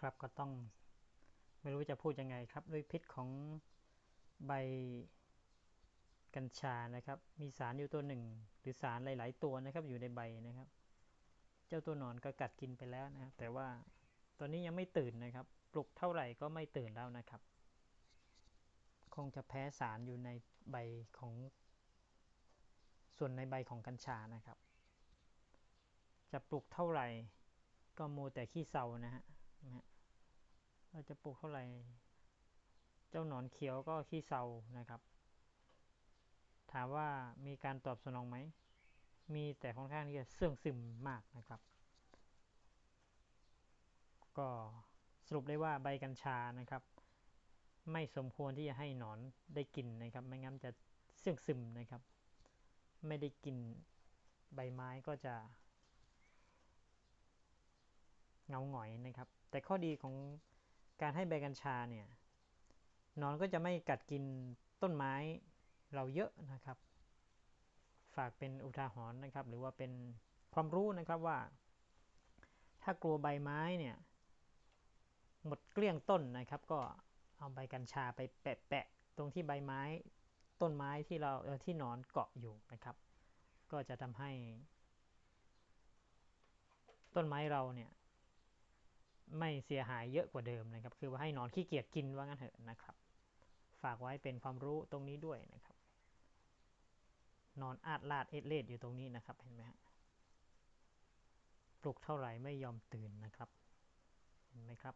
ครับก็ต้องไม่รู้จะพูดยังไงครับ ด้วยพิษของใบกัญชานะครับ มีสารอยู่ตัวหนึ่ง หรือสารหลาย ๆ ตัวนะครับอยู่ในใบนะครับ เจ้าตัวหนอนก็กัดกินไปแล้วนะครับ แต่ว่าตอนนี้ยังไม่ตื่นนะครับ ปลุกเท่าไหร่ก็ไม่ตื่นแล้วนะครับ คงจะแพ้สารอยู่ในใบของ ส่วนในใบของกัญชานะครับ จะปลุกเท่าไหร่ก็โมแต่ขี้เศร้านะฮะ นะเราจะปลูกเท่าไหร่ เจ้าหนอนเขียวก็ขี้เศร้านะครับ ถามว่ามีการตอบสนองไหม มีแต่ค่อนข้างที่จะเสื่องซึมมากนะครับ ก็สรุปได้ว่าใบกัญชานะครับ ไม่สมควรที่จะให้หนอนได้กินนะครับ ไม่งั้นจะเสื่องซึมนะครับ ไม่ได้กินใบไม้ก็จะ เงาหงอยนะครับ แต่ข้อดีของการให้ใบกัญชาเนี่ยนอนก็จะไม่กัดกินต้นไม้เราเยอะนะครับ ฝากเป็นอุทาหรณ์นะครับ หรือว่าเป็นความรู้นะครับว่า ถ้ากลัวใบไม้เนี่ยหมดเกลี้ยงต้นนะครับ ก็เอาใบกัญชาไปแปะๆตรงที่ใบไม้ต้นไม้ที่เราที่นอนเกาะอยู่นะครับ ก็จะทำให้ ต้นไม้เราเนี่ย ไม่เสียหายเยอะกว่าเดิมนะครับ คือว่าให้นอนขี้เกียจกินว่างั้นเถอะนะครับ ฝากไว้เป็นความรู้ตรงนี้ด้วยนะครับ นอนอาดลาดเอ็ดเลดอยู่ตรงนี้นะครับ เห็นไหมฮะ ปลุกเท่าไหร่ไม่ยอมตื่นนะครับ เห็นไหมครับ